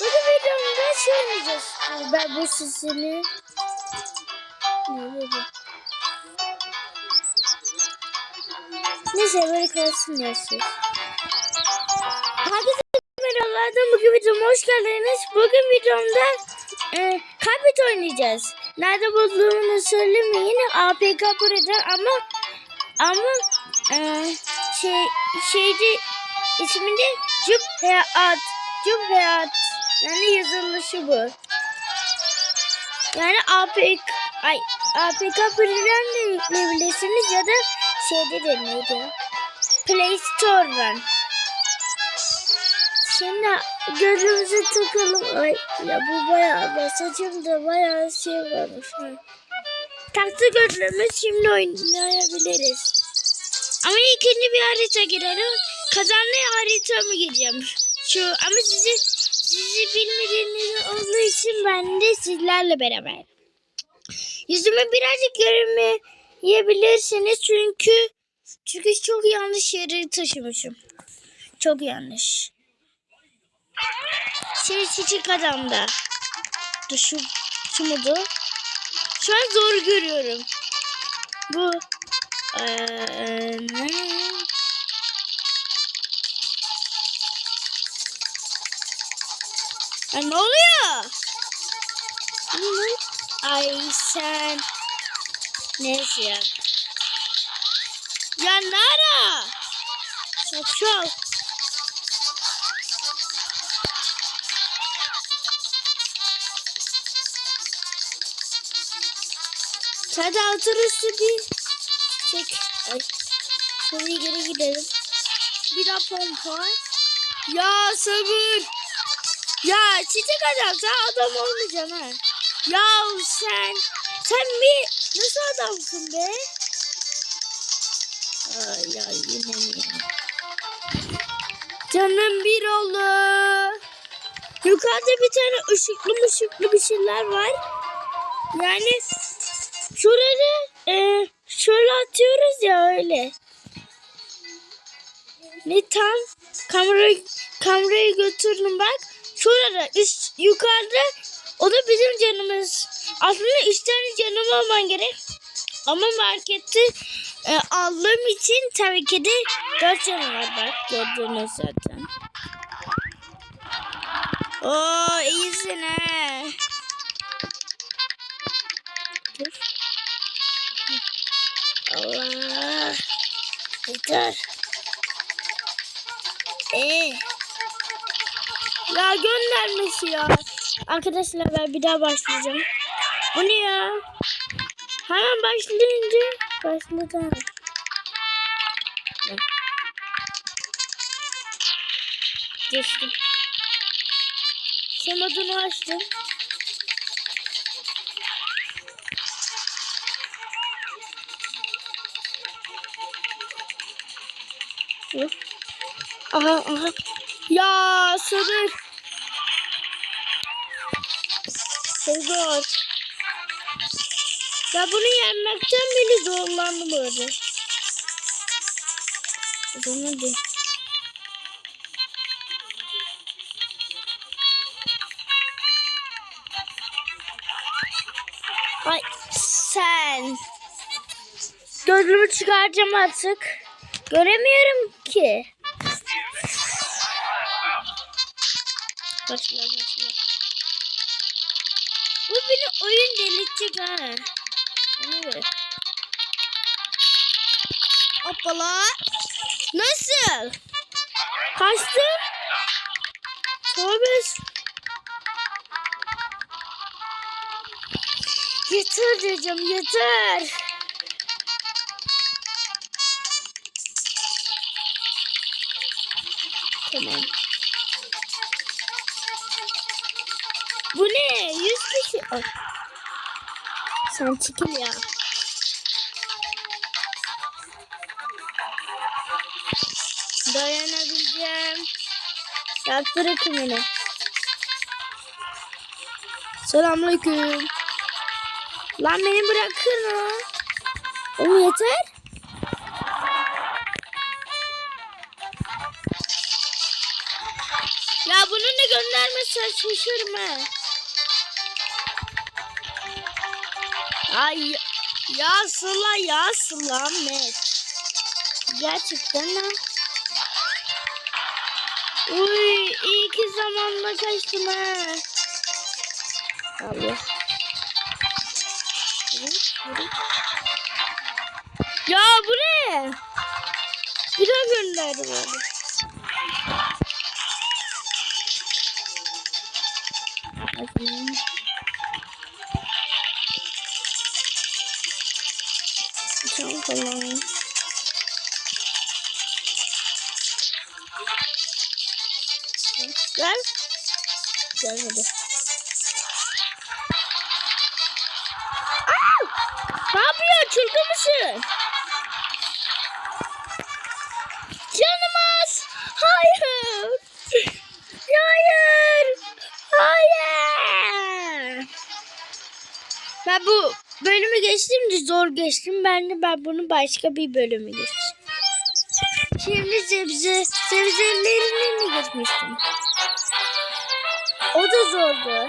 Bugün videomda şey oynayacağız. Ben bu sesini... Neyse böyle kalsın neyse. Herkese merhabalar. Bugün videoma hoş geldiniz. Bugün videomda e, Kaybet oynayacağız. Nerede bulduğumu söylemeyin. APK burada ama ama e, şey şeydi isminde Cübheat. Cübheat. Yani yazılışı bu. Yani APK ay APK buradan da yükleyebilirsiniz ya da şeyde de neydi? Play Store'dan. Şimdi gözümüzü takalım. Ay ya bu bayağı da saçımda bayağı şey varmış. Taktı gözlüğümü şimdi oynayabiliriz. Ama ikinci bir harita girelim. Kazanlı harita mı gireceğim? Şu ama sizi sizi bilmediğiniz olduğu için ben de sizlerle beraber. Yüzümü birazcık görmeyebilirsiniz çünkü çünkü çok yanlış yere taşımışım. Çok yanlış. Şey çiçek adamda. Dur şu, şu modu. Şu an zor görüyorum. Bu. Eee, ne? Ya ne oluyor? Ay sen. Neyse ya. Ya Nara. Çok çok. De altın üstü bir çek. Ay. Şuraya geri gidelim. Bir daha pompa. Ya sabır. Ya çiçek adam sen adam olmayacaksın ha. Ya sen. Sen bir nasıl adamsın be? Ay ya yine mi ya? Canım bir oldu. Yukarıda bir tane ışıklı ışıklı bir şeyler var. Yani şurada e, şöyle atıyoruz ya öyle. Ne tam kamerayı kamerayı götürdüm bak. Şurada üst yukarıda o da bizim canımız. Aslında üç tane canım olman gerek. Ama markette e, aldığım için tabii ki de dört canım var bak gördüğünüz zaten. Oo iyisin ha. Dur. Allah. Yeter. Ee. Ya göndermesi ya. Arkadaşlar ben bir daha başlayacağım. Bu ne ya? Hemen başlayınca başladı. Geçtim. Sen adını açtım. Yok. Aha aha. Ya sabır. Çok zor. Ya bunu yenmekten bile zorlandım böyle. Zaman hadi. Ay sen. Gözümü çıkaracağım artık. Göremiyorum ki. Başla başla. Bu beni oyun delirtecek ha. Göre. Hoppala. Nasıl? Kaçtım. Tövbe. Yeter diyeceğim yeter. Tamam. Ay. Sen çekil ya. Dayanabileceğim. Rahat bırakın beni. Selamünaleyküm. Lan beni bırakın ha. Oğlum yeter. Ya bunun da göndermesi olursa Ay ya Sıla ya Sıla Ahmet. Gerçekten ha. Uy iyi ki zamanla kaçtım ha. Allah. Ya bu ne? Bir daha gönderdi böyle. Bakayım. Çok kolay. Gel. Gelmedi. Aa! Ne yapıyor? Çılgın mısın? Canımız. Hayır. Hayır. Hayır. Ben bu bölümü geçtim de zor geçtim. Ben de ben bunu başka bir bölümü geçtim. Şimdi sebze, sebzelerini mi geçmiştim? O da zordu.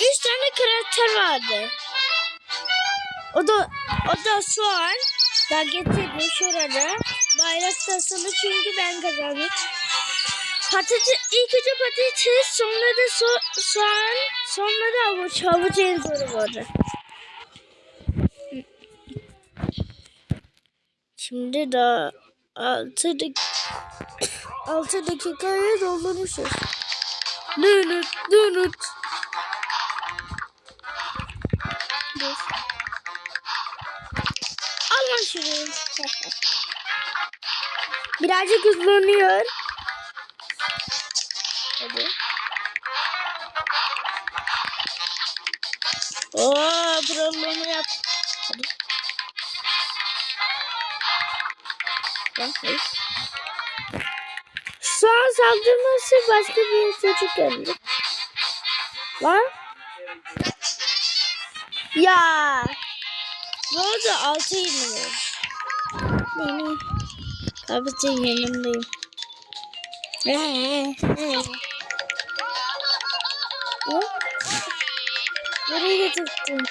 Üç tane karakter vardı. O da o da soğan. Ben getirdim şurada. Bayrak tasılı çünkü ben kazandım. Patates, ilk önce patates, sonra da so soğan, sonra da havuç. Havuç en zoru bu arada. Şimdi daha 6 dak 6 dakikaya doldurmuşuz. Nünüt, nünüt. Dur. Al lan şunu. Birazcık hızlanıyor. Hadi. Oo, programı yap. Hadi. Lan, hayır. Şu an saldırması başka bir çocuk geldi. Lan. Ya. Bu arada altı yirmi. Beni. Kabetin yanındayım. Nereye getirdin?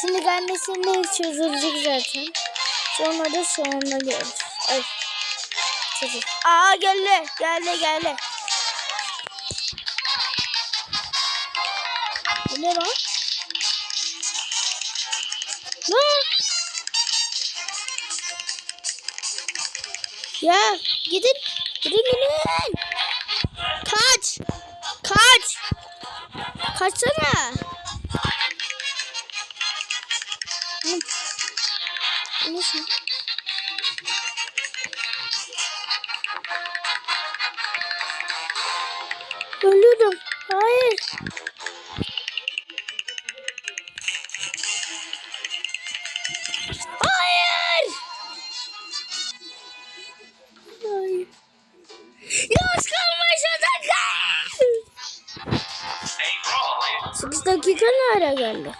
Şimdi annesinde çözülecek zaten. Sonra da sonuna görürüz. Ay. Çocuk. Aa geldi. Geldi geldi. Bu ne lan? Ne? Ya gidin. Gidin gidin. Kaçsana. Ara geldi?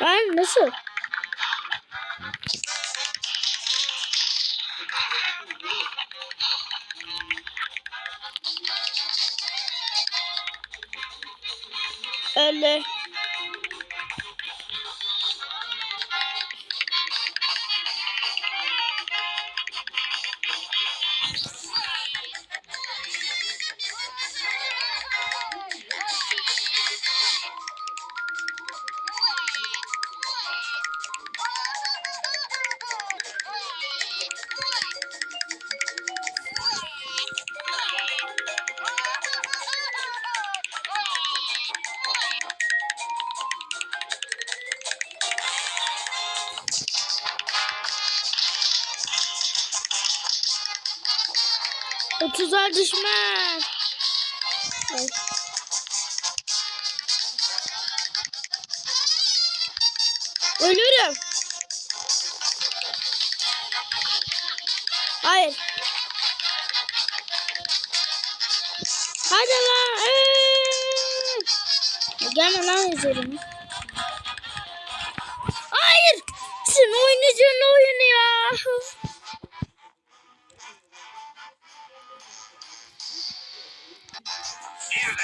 Ben nasıl? Öyle. Otuzar düşman. Ay. Ölürüm. Hayır. Hadi lan. Ee! Gelme lan üzerime. Hayır. Sen oynayacaksın oyunu ya.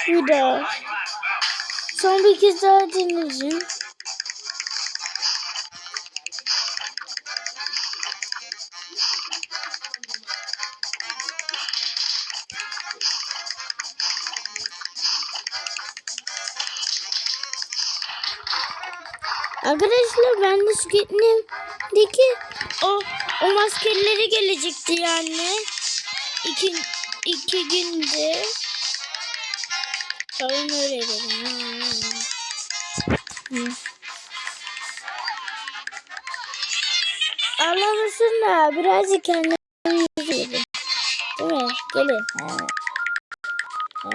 Bir daha. Son bir kez daha deneyeceğim. Arkadaşlar ben de Squid'deki o o maskeleri gelecekti yani. İki, iki günde. Tamam öyle dedim. Hı. Ağlamasın da birazcık kendimi yürüyelim. Değil mi? Gelin. Ha. Ha.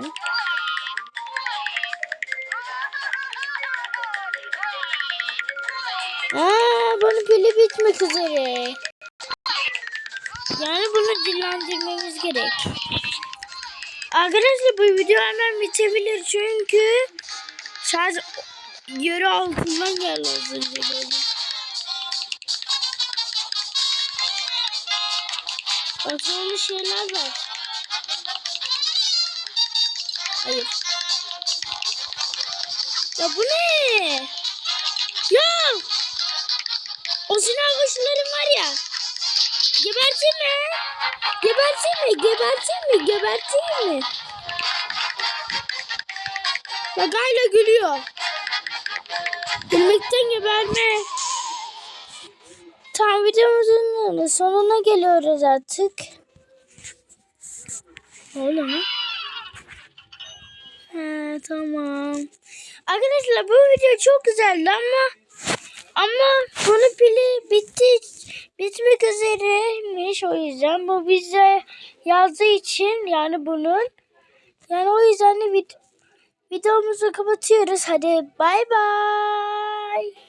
Aa, bunun pili bitmek üzere. Yani bunu dillendirmemiz gerek. Arkadaşlar bu video hemen bitebilir çünkü şarj yarı altından geldi az önce böyle. Böyle şeyler var. Hayır. Ya bu ne? Ya! O silah kuşların var ya. Geberteyim mi? Geberteyim mi? Geberteyim mi? Geberteyim mi? Hala gülüyor. Gülmekten geberme. Tam videomuzun sonuna geliyoruz artık. Öyle mi? He tamam. Arkadaşlar bu video çok güzeldi ama ama bunun pili bitti bitmek üzereymiş o yüzden bu bize yazdığı için yani bunun yani o yüzden de vid videomuzu kapatıyoruz. Hadi bay bay.